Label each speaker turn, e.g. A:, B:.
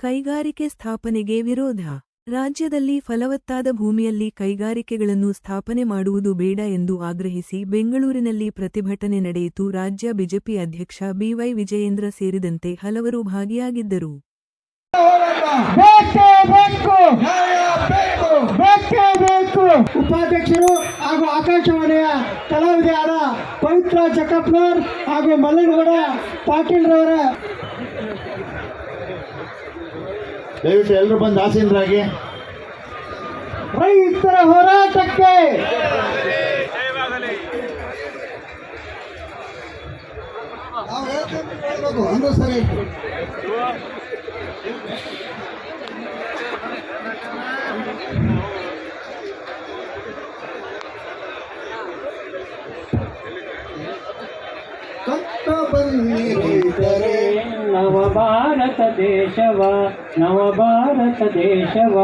A: ಕೈಗಾರಿಕೆ ಸ್ಥಾಪನೆಗೆ ವಿರೋಧ. ರಾಜ್ಯದಲ್ಲಿ ಫಲವತ್ತಾದ ಭೂಮಿಯಲ್ಲಿ ಕೈಗಾರಿಕೆಗಳನ್ನು ಸ್ಥಾಪನೆ ಮಾಡುವುದು ಬೇಡ ಎಂದು ಆಗ್ರಹಿಸಿ ಬೆಂಗಳೂರಿನಲ್ಲಿ ಪ್ರತಿಭಟನೆ ನಡೆಯಿತು. ರಾಜ್ಯ ಬಿಜೆಪಿ ಅಧ್ಯಕ್ಷ ಬಿವೈ ವಿಜಯೇಂದ್ರ ಸೇರಿದಂತೆ ಹಲವರು ಭಾಗಿಯಾಗಿದ್ದರು.
B: ಉಪಾಧ್ಯಕ್ಷರು ಹಾಗೂ ಆಕಾಶವಾಣಿಯ ಕಲಾವಿದೆಯಾದ ಪವಿತ್ರ ಜಕಪ್ನರ್ ಹಾಗೂ ಮಲ್ಲನಗೌಡ ಪಾಟೀಲ್
C: ದಯವಿಟ್ಟು ಎಲ್ಲರೂ ಬಂದು ಆಸೀನರಾಗಿ.
B: ರೈತರ ಹೋರಾಟಕ್ಕೆ
C: ಅಂದ್ರೆ ಸರಿ
D: ನವಭಾರತದೇಶವ ನವಭಾರತದೇಶವ